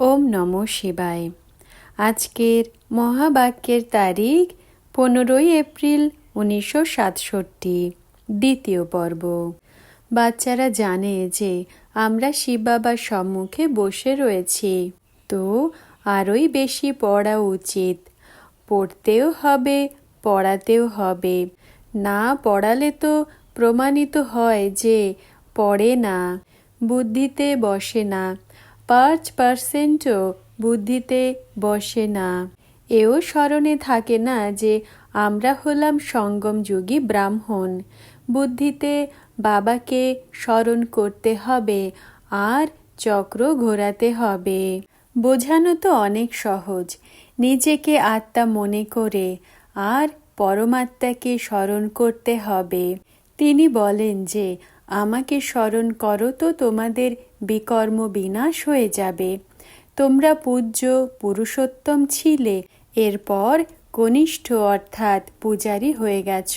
ওম নম শিবায়। আজকের মহাবাক্যের তারিখ পনেরোই এপ্রিল উনিশশো সাতষট্টি, দ্বিতীয় পর্ব। বাচ্চারা জানে যে আমরা শিব বাবার সম্মুখে বসে রয়েছি, তো আরোই বেশি পড়া উচিত। পড়তেও হবে, পড়াতেও হবে। না পড়ালে তো প্রমাণিত হয় যে পড়ে না, বুদ্ধিতে বসে না। পাঁচ পার্সেন্টও বুদ্ধিতে বসে না। এও স্মরণে থাকে না যে আমরা হলাম সঙ্গমযুগী ব্রাহ্মণ। বুদ্ধিতে বাবাকে স্মরণ করতে হবে, আর চক্র ঘোরাতে হবে। বোঝানো তো অনেক সহজ, নিজেকে আত্মা মনে করে, আর পরমাত্মাকে স্মরণ করতে হবে। তিনি বলেন যে, আমাকে স্মরণ করো তো তোমাদের বিকর্ম বিনাশ হয়ে যাবে। তোমরা পূজ্য পুরুষোত্তম ছিলে, এরপর কনিষ্ঠ অর্থাৎ পূজারি হয়ে গেছ।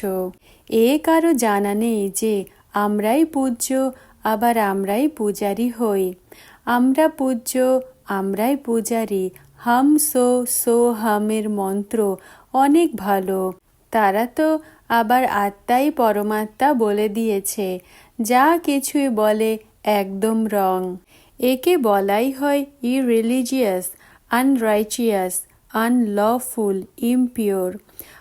এ কারও জানা নেই যে আমরাই পূজ্য, আবার আমরাই পূজারি হই। আমরা পূজ্য, আমরাই পূজারি। হাম সো সো হামের মন্ত্র অনেক ভালো। তারা তো আবার আত্মাই পরমাত্মা বলে দিয়েছে। যা কিছুই বলে একদম রং। একে বলাই হয় ইরিলিজিয়াস আনরাইচিয়াস আনলফুল ইমপিওর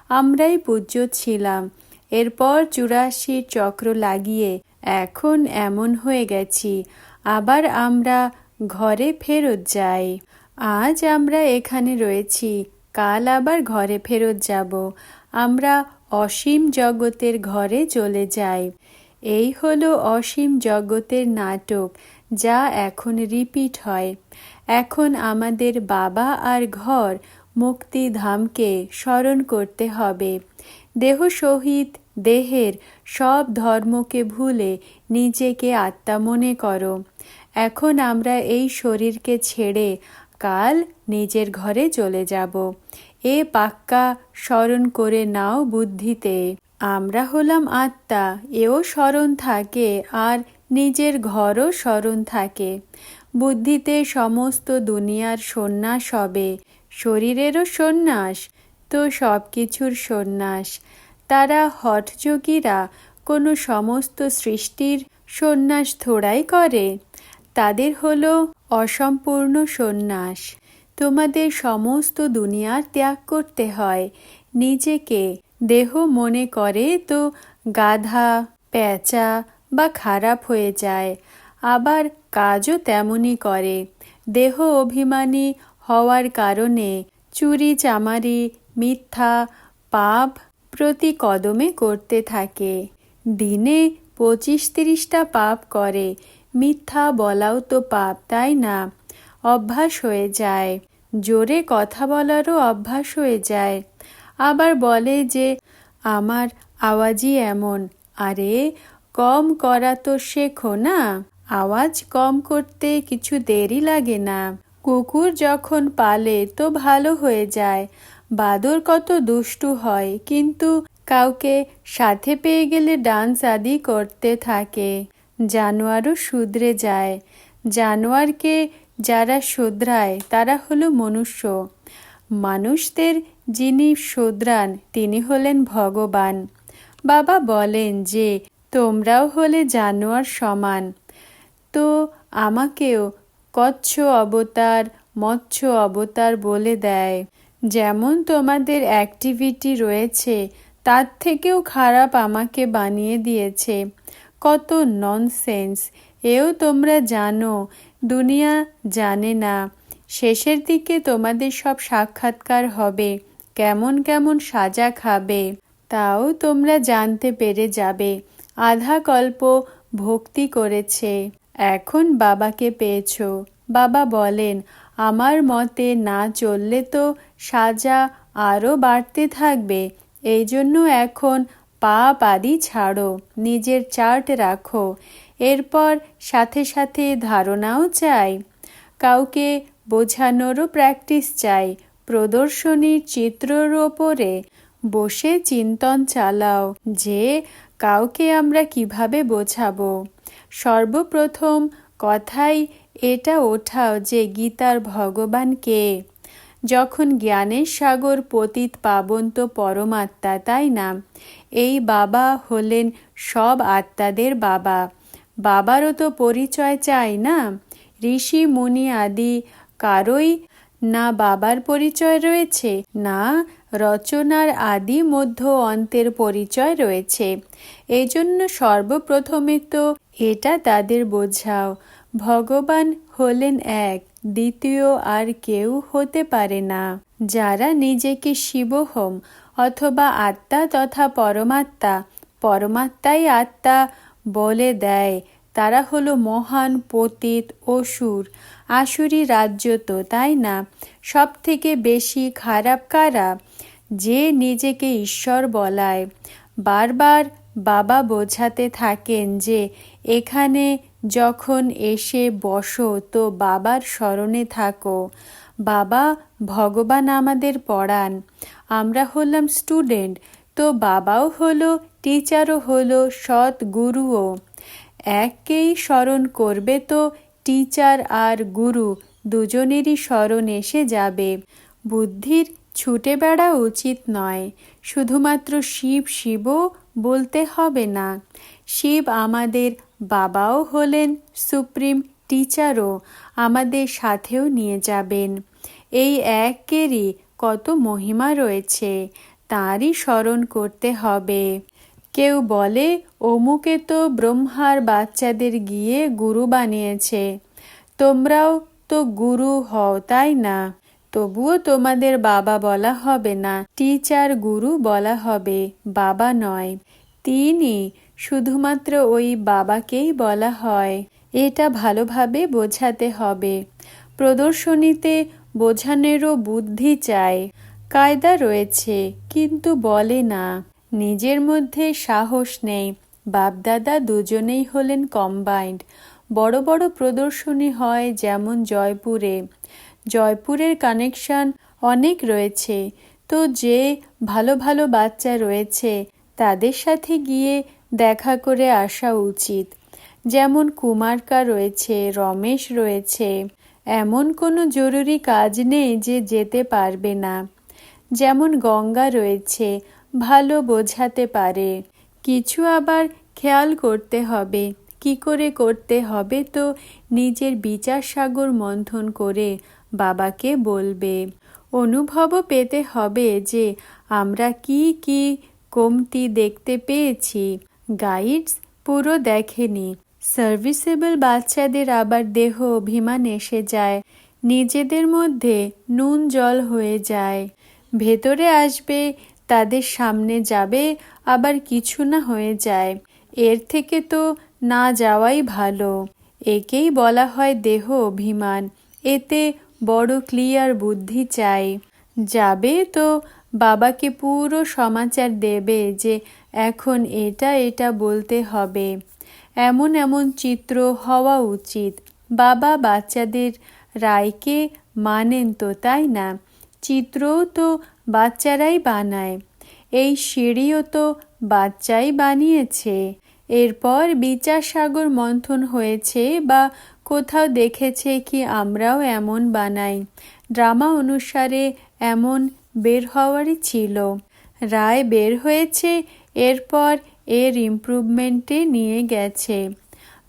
আমরাই পূজ্য ছিলাম। এরপর চুরাশি চক্র লাগিয়ে এখন এমন হয়ে গেছি, আবার আমরা ঘরে ফেরত যাই। আজ আমরা এখানে রয়েছি, কাল আবার ঘরে ফেরত যাব। আমরা অসীম জগতের ঘরে চলে যাই। এই হলো অসীম জগতের নাটক, যা এখন রিপিট হয়। এখন আমাদের বাবা আর ঘর মুক্তিধামকে স্মরণ করতে হবে। দেহ সহিত দেহের সব ধর্মকে ভুলে নিজেকে আত্মা মনে করো। এখন আমরা এই শরীরকে ছেড়ে কাল নিজের ঘরে চলে যাব। এ পাক্কা স্মরণ করে নাও বুদ্ধিতে। আমরা হলাম আত্মা, এও স্মরণ থাকে, আর নিজের ঘরও স্মরণ থাকে। বুদ্ধিতে সমস্ত দুনিয়ার সন্ন্যাস হবে, শরীরেরও সন্ন্যাস, তো সব কিছুর সন্ন্যাস। তারা হঠযোগীরা, কোনো সমস্ত সৃষ্টির সন্ন্যাস থোড়াই করে। তাদের হলো অসম্পূর্ণ সন্ন্যাস। তোমাদের সমস্ত দুনিয়ার ত্যাগ করতে হয়, নিজেকে দেহ মনে করে তো গাধা, প্যাঁচা বা খারাপ হয়ে যায়। আবার কাজও তেমনই করে। দেহ অভিমানী হওয়ার কারণে চুরি, চামারি, মিথ্যা, পাপ প্রতি কদমে করতে থাকে। দিনে পঁচিশ তিরিশটা পাপ করে। মিথ্যা বলাও তো পাপ, তাই না? অভ্যাস হয়ে যায়। জোরে কথা বলারও অভ্যাস হয়ে যায়। আবার বলে যে, আমার আওয়াজই এমন। আরে, কম করা তো শেখো না। আওয়াজ কম করতে কিছু দেরি লাগে না। কুকুর যখন পালে তো ভালো হয়ে যায়। বাদর কত দুষ্টু হয়, কিন্তু কাউকে সাথে পেয়ে গেলে ডান্স আদি করতে থাকে। জানোয়ারও শুধরে যায়। জানোয়ারকে যারা শুধরায়, তারা হলো মনুষ্য। মানুষদের যিনি শুধরান তিনি হলেন ভগবান। বাবা বলেন যে, তোমরাও হলে জানোয়ার সমান। তো আমাকেও কচ্ছ অবতার মৎস্য অবতার বলে দেয়। যেমন তোমাদের অ্যাক্টিভিটি রয়েছে, তার থেকেও খারাপ আমাকে বানিয়ে দিয়েছে। কত ননসেন্স এও তোমরা জানো, দুনিয়া জানে না। শেষের দিকে তোমাদের সব সাক্ষাৎকার হবে। কেমন কেমন সাজা খাবে, তাও তোমরা জানতে পেরে যাবে। আধা কল্প ভক্তি করেছে। এখন বাবাকে পেয়েছ। বাবা বলেন, আমার মতে না চললে তো সাজা আরও বাড়তে থাকবে। এই জন্য এখন পাপ আদি ছাড়ো, নিজের চার্ট রাখো। এরপর সাথে সাথে ধারণাও চাই। কাউকে বোঝানোরও প্র্যাকটিস চাই। প্রদর্শনীর চিত্রর ওপরে বসে চিন্তন চালাও যে কাউকে আমরা কীভাবে বোঝাবো। সর্বপ্রথম কথাই এটা ওঠাও যে গীতার ভগবান কে। যখন জ্ঞানের সাগর পতিত পাবন্ত পরমাত্মা, তাই না? এই বাবা হলেন সব আত্মাদের বাবা। বাবারও তো পরিচয় চাই না? ঋষি, মুনি আদি কারোই না বাবার পরিচয় রয়েছে, না রচনার আদি মধ্য অন্তের পরিচয় রয়েছে। এজন্য সর্বপ্রথমে তো এটা তাদের বোঝাও। ভগবান হলেন এক, দ্বিতীয় আর কেউ হতে পারে না। যারা নিজেকে শিবহোম অথবা আত্মা তথা পরমাত্মা, পরমাত্মাই আত্মা বলে দেয় তারা হলো মহান পতিত অসুর আসুরি রাজ্য তো, তাই না? সব থেকে বেশি খারাপ কারা? যে নিজেকে ঈশ্বর বলায়। বারবার বাবা বোঝাতে থাকেন যে, এখানে যখন এসে বসো তো বাবার স্মরণে থাকো। বাবা ভগবান আমাদের পড়ান। আমরা হলাম স্টুডেন্ট, তো বাবাও হলো, টিচারও হলো সৎ গুরুও এককেই স্মরণ করবে তো টিচার আর গুরু দুজনেরই স্মরণ এসে যাবে। বুদ্ধির ছুটে বেড়া উচিত নয়, শুধুমাত্র শিব শিব বলতে হবে না। শিব আমাদের বাবাও হলেন, সুপ্রিম টিচারও আমাদের সাথেও নিয়ে যাবেন। এই একেরই কত মহিমা রয়েছে, তাঁরই স্মরণ করতে হবে। কেউ বলে, অমুকে তো ব্রহ্মার বাচ্চাদের গিয়ে গুরু বানিয়েছে। তোমরাও তো গুরু হও, তাই না? তবুও তোমাদের বাবা বলা হবে না, টিচার গুরু বলা হবে, বাবা নয়। তিনি শুধুমাত্র ওই বাবাকেই বলা হয়। এটা ভালোভাবে বোঝাতে হবে। প্রদর্শনীতে বোঝানোরও বুদ্ধি চায় কায়দা রয়েছে, কিন্তু বলে না। নিজের মধ্যে সাহস নেই। বাপদাদা দুজনেই হলেন কম্বাইন্ড বড় বড় প্রদর্শনী হয় যেমন জয়পুরে। জয়পুরের কানেকশন অনেক রয়েছে। তো যে ভালো ভালো বাচ্চা রয়েছে, তাদের সাথে গিয়ে দেখা করে আসা উচিত। যেমন কুমারকা রয়েছে, রমেশ রয়েছে। এমন কোনো জরুরি কাজ নেই যে যেতে পারবে না। যেমন গঙ্গা রয়েছে ভালো বোঝাতে পারে। কিছু আবার খেয়াল করতে হবে। কি করে করতে হবে তো নিজের বিচার সাগর মন্থন করে বাবাকে বলবে। অনুভবও পেতে হবে যে আমরা কি কি কমতি দেখতে পেয়েছি। গাইডস পুরো দেখেনি। সার্ভিসেবল বাচ্চাদের আবার দেহ অভিমান এসে যায়। নিজেদের মধ্যে নুন জল হয়ে যায়। ভেতরে আসবে তাদের সামনে যাবে, আবার কিছু না হয়ে যায়। এর থেকে তো না যাওয়াই ভালো। একেই বলা হয় দেহ অভিমান। এতে বড় ক্লিয়ার বুদ্ধি চাই। যাবে তো বাবাকে পুরো সমাচার দেবে যে এখন এটা এটা বলতে হবে। এমন এমন চিত্র হওয়া উচিত। বাবা বাচ্চাদের রায়কে মানেন তো, তাই না? চিত্রও তো বাচ্চারাই বানায়। এই সিঁড়িও তো বাচ্চাই বানিয়েছে। এরপর বিচার সাগর মন্থন হয়েছে বা কোথাও দেখেছে কি আমরাও এমন বানাই। ড্রামা অনুসারে এমন বের হওয়ারই ছিল। রায় বের হয়েছে, এরপর এর ইমপ্রুভমেন্টে নিয়ে গেছে।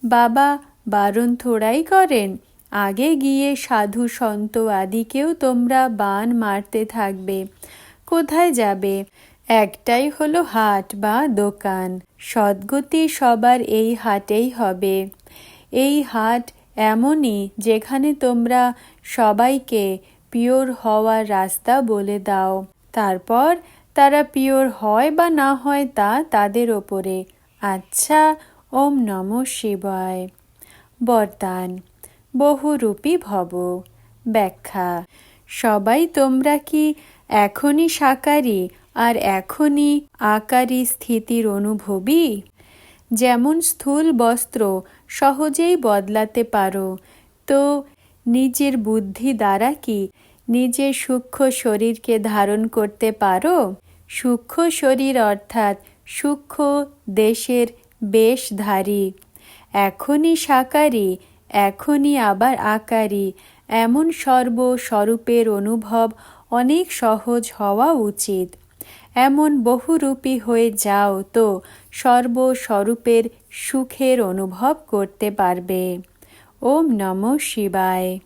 বাবা বারণ থোড়াই করেন আগে গিয়ে সাধু সন্ত আদিকেও তোমরা বান মারতে থাকবে। কোথায় যাবে? একটাই হলো হাট বা দোকান। সদ্গতি সবার এই হাটেই হবে। এই হাট এমনই যেখানে তোমরা সবাইকে পিওর হওয়ার রাস্তা বলে দাও। তারপর তারা পিওর হয় বা না হয় তা তাদের ওপরে। আচ্ছা ওম নম শিবায়। বরদান। বহুরূপী ভব। ব্যাখ্যা, সবাই তোমরা কি এখনই সাকারি আর এখনই আকারী স্থিতির অনুভবী? যেমন স্থূল বস্ত্র সহজেই বদলাতে পারো, তো নিজের বুদ্ধি দ্বারা কি নিজের সূক্ষ্ম শরীরকে ধারণ করতে পারো? সূক্ষ্ম শরীর অর্থাৎ সূক্ষ্ম দেশের বেশধারী। এখনই সাকারি এখনই আবার আকারী। এমন সর্বস্বরূপের অনুভব অনেক সহজ হওয়া উচিত। এমন বহুরূপী হয়ে যাও তো, সর্বস্বরূপের সুখের অনুভব করতে পারবে। ওম নম শিবায়।